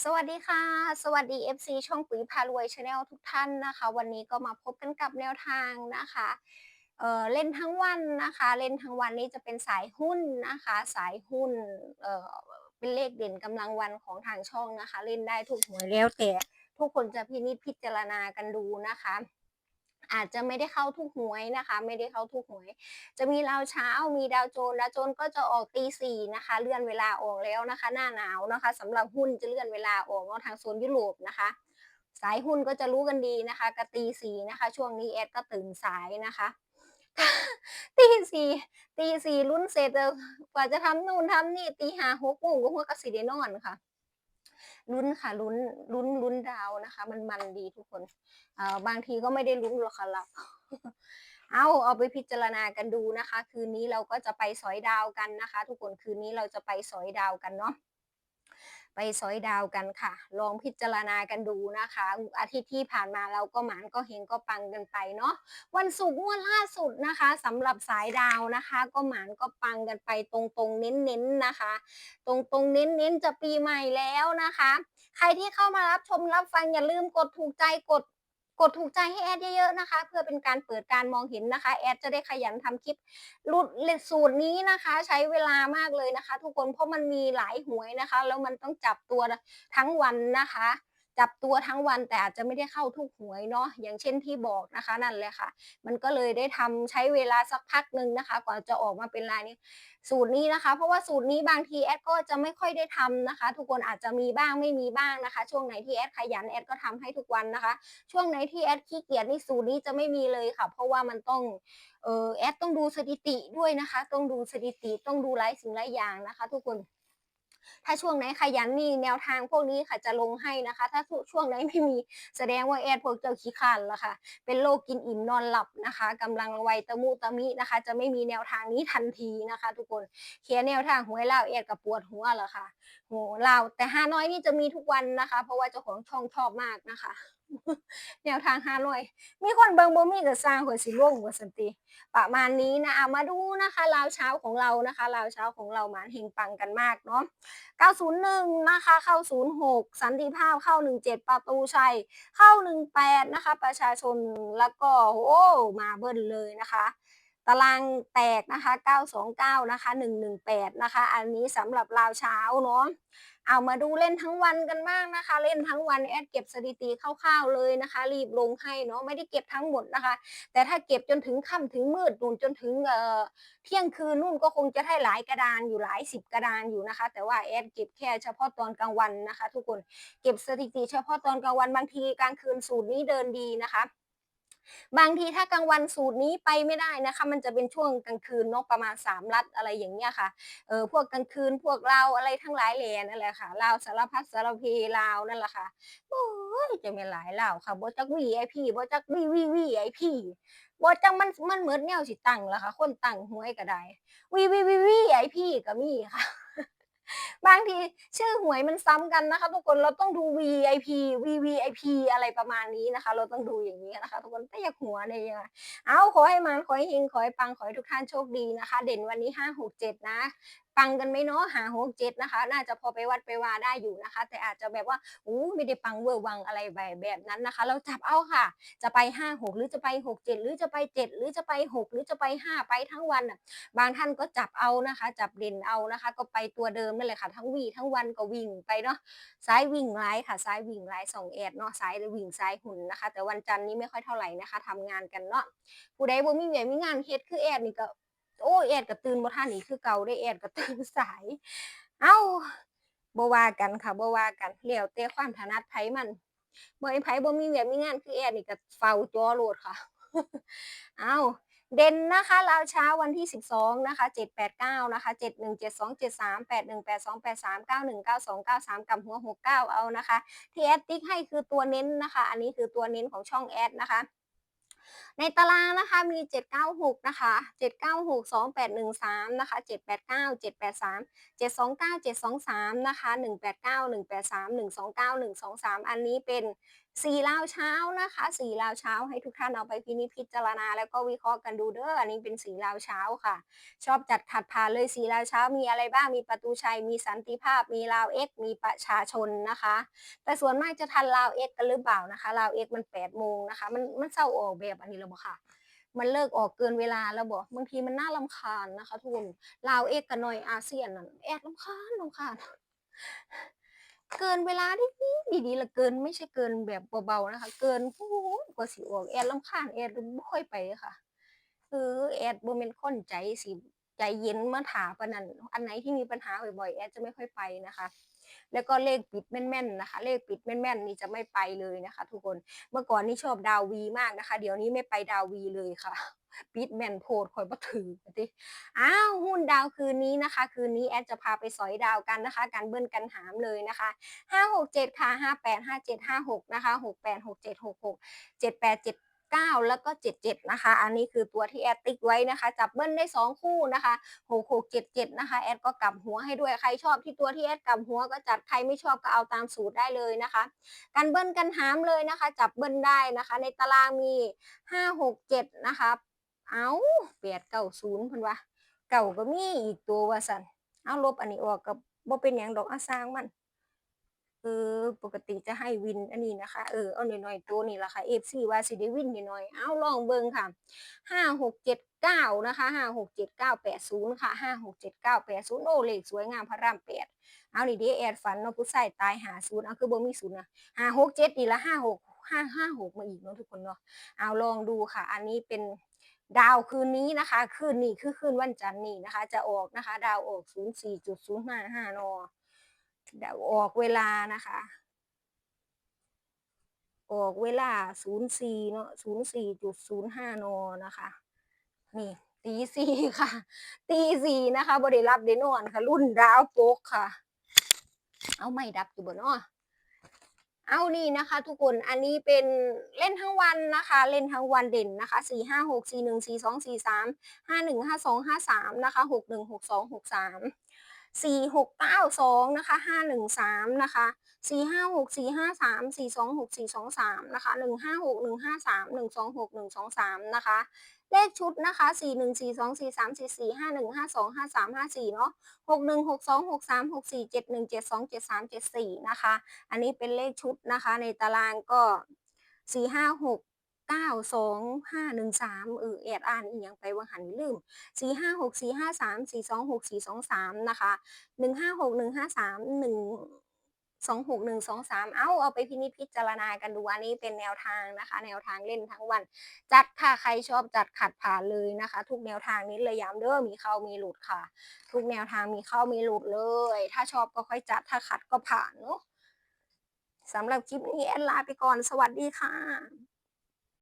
สวัสดีค่ะ สวัสดี FC ช่องปุ๋ยพารวยชาแนลทุกท่านนะคะ วันนี้ก็มาพบกันกับแนวทางนะคะเเล่นทั้งวันนะคะ เล่นทั้งวันนี้จะเป็นสายหุ้นนะคะ สายหุ้นเเป็นเลขเด่นกำลังวันของทางช่องนะคะ เล่นได้ทุกหวยแล้วแต่ทุกคนจะพินิจพิจารณากันดูนะคะ อาจจะไม่ได้เข้าทุกหวยนะคะ ไม่ได้เข้าทุกหวย จะมีดาวเช้ามีดาวโจนดาวโจนก็จะออกตีสี่นะคะ เลื่อนเวลาออกแล้วนะคะ หน้าหนาวนะคะสำหรับหุ้นจะเลื่อนเวลาออกเนาะทางโซนยุโรปนะคะ สายหุ้นก็จะรู้กันดีนะคะกตีสี่นะคะ ช่วงนี้แอดก็ตื่นสายนะคะตีสี่ตีสี่ลุ้นเสร็จกว่าจะทำนู่นทำนี่ตีห้าหกโมงก็หัวกระสีได้นอนค่ะ ลุ้นค่ะลุ้นลุ้นลุ้นดาวนะคะ มันมันดีทุกคนเอ่อบางทีก็ไม่ได้ลุ้นหรอกค่ะหลับเอาเอาไปพิจารณากันดูนะคะ คืนนี้เราก็จะไปสอยดาวกันนะคะ ทุกคนคืนนี้เราจะไปสอยดาวกันเนาะ ไปสอยดาวกันค่ะ ลองพิจารณากันดูนะคะ อาทิตย์ที่ผ่านมาเราก็หมานก็เฮงก็ปังกันไปเนาะวันศุกร์งวดล่าสุดนะคะสำหรับสายดาวนะคะ ก็หมานก็ปังกันไปตรงๆเน้นๆนะคะ ตรงๆเน้นๆจะปีใหม่แล้วนะคะ ใครที่เข้ามารับชมรับฟังอย่าลืมกดถูกใจกด กดถูกใจให้แอดเยอะๆนะคะ เพื่อเป็นการเปิดการมองเห็นนะคะ แอดจะได้ขยันทำคลิปรุดเลสูตรนี้นะคะ ใช้เวลามากเลยนะคะ ทุกคนเพราะมันมีหลายหวยนะคะ แล้วมันต้องจับตัวทั้งวันนะคะ จับตัวทั้งวันแต่อาจจะไม่ได้เข้าทุกหวยเนาะอย่างเช่นที่บอกนะคะนั่นเลยค่ะ มันก็เลยได้ทำใช้เวลาสักพักหนึ่งนะคะกว่าจะออกมาเป็นลายนี้สูตรนี้นะคะ เพราะว่าสูตรนี้บางทีแอดก็จะไม่ค่อยได้ทำนะคะ ทุกคนอาจจะมีบ้างไม่มีบ้างนะคะ ช่วงไหนที่แอดขยันแอดก็ทำให้ทุกวันนะคะ ช่วงไหนที่แอดขี้เกียจนี่สูตรนี้จะไม่มีเลยค่ะ เพราะว่ามันต้องเออแอดต้องดูสถิติด้วยนะคะ ต้องดูสถิติต้องดูหลายสิ่งหลายอย่างนะคะ ทุกคน ถ้าช่วงไหนขยันนี่แนวทางพวกนี้ค่ะจะลงให้นะคะ ถ้าช่วงไหนไม่มีแสดงว่าแอดพวกเจ้าขี้ขันละค่ะ เป็นโรคกินอิ่มนอนหลับนะคะกำลังวัยตะมูตะมินะคะ จะไม่มีแนวทางนี้ทันทีนะคะ ทุกคนเขียนแนวทางหวยเล่าแอดกับปวดหัวเหรอค่ะ โหเล่าแต่ฮานอยนี่จะมีทุกวันนะคะ เพราะว่าเจ้าของช่องชอบมากนะคะ แนวทางฮานอย มีคนเบิงบ่มีก็สร้างหัวสิร่วงหัวสันติ ประมาณนี้นะเอามาดูนะคะลาวเช้าของเรานะคะลาวเช้าของเราหมานเฮงปังกันมากเนาะ901นะคะเข้า 06 สันติภาพเข้า 17 ประตูชัย เข้า 18 นะคะ ประชาชนแล้วก็โอ้มาเบิ้ลเลยนะคะ ตารางแตกนะคะ 929 นะคะ 118 นะคะ อันนี้สำหรับลาวเช้าเนาะ เอามาดูเล่นทั้งวันกันบ้างนะคะ เล่นทั้งวันแอดเก็บสถิติคร่าวๆเลยนะคะ รีบลงให้เนาะ ไม่ได้เก็บทั้งหมดนะคะ แต่ถ้าเก็บจนถึงค่ำถึงมืดนู่นจนถึงเอ่อเที่ยงคืนนู่นก็คงจะได้หลายกระดานอยู่หลายสิบกระดานอยู่นะคะ แต่ว่าแอดเก็บแค่เฉพาะตอนกลางวันนะคะ ทุกคน เก็บสถิติเฉพาะตอนกลางวันบางทีกลางคืนสูตรนี้เดินดีนะคะ บางทีถ้ากลางวันสูตรนี้ไปไม่ได้นะคะ มันจะเป็นช่วงกลางคืนเนาะประมาณ3ลัดอะไรอย่างเงี้ยค่ะเออพวกกลางคืนพวกเราอะไรทั้งหลายแหล่นั่นแหละค่ะลาวสารพัดสารเพลาวนั่นแหละค่ะโอ้ยจะม่หลายลาวค่ะบ่จักวีไอพี่บ่จักวีวีวีไอพี่บ่จังมันมันเหมือนแนวสิตั้งล่ะค่ะ คนตังหวยก็ได้วีวีวีวีไอพี่ก็มีค่ะ บางทีชื่อหวยมันซ้ำกันนะคะ ทุกคนเราต้องดู VIP VVIP อะไรประมาณนี้นะคะ เราต้องดูอย่างนี้นะคะ ทุกคนแต่อย่าหัวเลยอะเอาขอให้มันขอให้เฮงขอให้ปังขอให้ทุกท่านโชคดีนะคะ เด่นวันนี้ห้าหกเจ็ดนะปังกันไหมเนาะหาหกเจ็ดนะคะ น่าจะพอไปวัดไปวาได้อยู่นะคะ แต่อาจจะแบบว่าอู้ไม่ได้ปังเวอร์วังอะไรแบบแบบนั้นนะคะ เราจับเอาค่ะ จะไปห้าหกหรือจะไปหกเจ็ดหรือจะไปเจ็ดหรือจะไปหกหรือจะไปห้าไปทั้งวันอะบางท่านก็จับเอานะคะ จับเด่นเอานะคะ ก็ไปตัวเดิมนั่นแหละค่ะ ทั้งวีทั้งวันก็วิ่งไปเนาะซ้ายวิ่งไลค่ะซ้ายวิ่งไลสองแอดเนาะซ้ายวิ่งซ้ายหุ่นนะคะ แต่วันจันทร์นี้ไม่ค่อยเท่าไหร่นะคะทำงานกันเนาะผู้ใดบ่มีเวียมีงานเฮ็ดคือแอดนี่ก็ โอ้แอดก็ตื่นบ่ทันนี่คือเก่าได้แอดก็ตื่นสาย เอ้าบ่ว่ากันค่ะบ่ว่ากันแล้วแต่ความถนัดไผมันบ่ให้ไผบ่มีเวียมีงานคือแอดนี่ก็เฝ้าจอโลดค่ะ เอ้าเด่นนะคะลาวเช้าวันที่ 12 นะคะ 789 นะคะ 71 72 73 81 82 83 91 92 93กับหัว 69 เอานะคะ ที่แอดติ๊กให้คือตัวเน้นนะคะ อันนี้คือตัวเน้นของช่องแอดนะคะ ในตารางนะคะมี 796 นะคะ 796 2813 นะคะ 789 783 729 723 นะคะ 189 183 129 123 อันนี้เป็น สีลาวเช้านะคะสีลาวเช้าให้ทุกท่านเอาไปพินิจพิจารณาแล้วก็วิเคราะห์กันดูเด้ออันนี้เป็นสีลาวเช้าค่ะ ชอบจัดขัดผ่านเลยสีลาวเช้ามีอะไรบ้างมีประตูชัยมีสันติภาพ มีลาวเอ็กมีประชาชนนะคะ แต่ส่วนมากจะทันลาวเอ็กกันหรือเปล่านะคะลาวเอ็กมันแปดโมงนะคะ มันมันเศร้าออกแบบอันนี้แล้วบ่ค่ะ มันเลิกออกเกินเวลาแล้วบอกบางทีมันน่าลำคาญนะคะทุกคนลาวเอ็กกับหน่อยอาเซียนนั่นแอดลำคาญลำคาญ เกินเวลาที่ดีดีละเกินไม่ใช่เกินแบบเบาๆนะคะ เกินผู้กว่าสิออกแอดลำคาญแอดบ่ค่อยไปค่ะคือแอดบ่แม่นคนใจสิใจเย็นเมื่อถาปนันอันไหนที่มีปัญหาบ่อยๆแอดจะไม่ค่อยไปนะคะ แล้วก็เลขปิดแม่นๆนะคะ เลขปิดแม่นๆนี่จะไม่ไปเลยนะคะ ทุกคนเมื่อก่อนนี่ชอบดาววีมากนะคะ เดี๋ยวนี้ไม่ไปดาววีเลยค่ะปิดแม่นโพดคอยบ่ถือติอ้าวหุ้นดาวคืนนี้นะคะ คืนนี้แอดจะพาไปสอยดาวกันนะคะ การเบิ้ลกันหามเลยนะคะ567ค่ะ58 57 56นะคะ68 67 66 78 9 แล้วก็ 77 นะคะ อันนี้คือตัวที่แอดติ๊กไว้นะคะ จับเบิ้ลได้ 2 คู่นะคะ6677 นะคะ แอดก็กลับหัวให้ด้วย ใครชอบที่ตัวที่แอดกลับหัวก็จัด ใครไม่ชอบก็เอาตามสูตรได้เลยนะคะการเบิ้ลกันหามเลยนะคะ จับเบิ้ลได้นะคะ ในตารางมี 567 นะคะ เอา890เพิ่นว่าเก่าก็มีอีกตัวว่าซั่นเอาลบอันนี้ออกก็บ่เป็นหยังดอกอาสางมัน เออ ปกติจะให้วินอันนี้นะคะ เออ เอาหน่อยๆตัวนี่ละค่ะ FC ว่าสิได้วินหน่อยๆเอาลองเบิ่งค่ะ5679นะคะ567980ค่ะ567980โอ้เลขสวยงามพระราม8เอานี่เด้แอดฝันเนาะผู้ชายตาย50เอาคือบ่มี0นย์นะ567นี่ละ56 556มาอีกเนาะทุกคนเนาะเอาลองดูค่ะ อันนี้เป็นดาวคืนนี้นะคะ คืนนี้คือคืนวันจันทร์นี่นะคะ จะออกนะคะ ดาวออก 04.055นอ ดาวออกเวลานะคะ ออกเวลา04เนาะ04.05นนะคะ นี่ตีสี่ค่ะ ตีสี่นะคะบ่ได้รับได้นอนค่ะ รุ่นดาวโป๊กค่ะ เอาไม่ดับอยู่บ่เนาะเอานี่นะคะ ทุกคนอันนี้เป็นเล่นทั้งวันนะคะ เล่นทั้งวันเด่นนะคะสี่ห้าหกสี่หนึ่งสี่สองสี่สามห้าหนึ่งห้าสองห้าสามนะคะหกหนึ่งหกสองหกสาม สี่หกเก้าสองนะคะห้าหนึ่งสามนะคะสี่ห้าหกสี่ห้าสามสี่สองหกสี่สองสามนะคะหนึ่งห้าหกหนึ่งห้าสามหนึ่งสองหกหนึ่งสองสามนะคะเลขชุดนะคะสี่หนึ่งสี่สองสี่สามสี่สี่ห้าหนึ่งห้าสองห้าสามห้าสี่เนาะหกหนึ่งหกสองหกสามหกสี่เจ็ดหนึ่งเจ็ดสองเจ็ดสามเจ็ดสี่นะคะ อันนี้เป็นเลขชุดนะคะในตารางก็สี่ห้าหก เก้าสองห้าหนึ่งสามเออแอดอ่านอีกอย่างไปวังหันลืมสี่ห้าหกสี่ห้าสามสี่สองหกสี่สองสามนะคะหนึ่งห้าหกหนึ่งห้าสามหนึ่งสองหกหนึ่งสองสามเอาเอาไปพินิจพิจารณากันดูอันนี้เป็นแนวทางนะคะ แนวทางเล่นทั้งวัน จัดค่ะใครชอบจัดขัดผ่านเลยนะคะ ทุกแนวทางนี้เลยย้ำเด้อมีเข้ามีหลุดค่ะ ทุกแนวทางมีเข้ามีหลุดเลย ถ้าชอบก็ค่อยจัดถ้าขัดก็ผ่านเนาะสำหรับคลิปนี้แอดลาไปก่อนสวัสดีค่ะ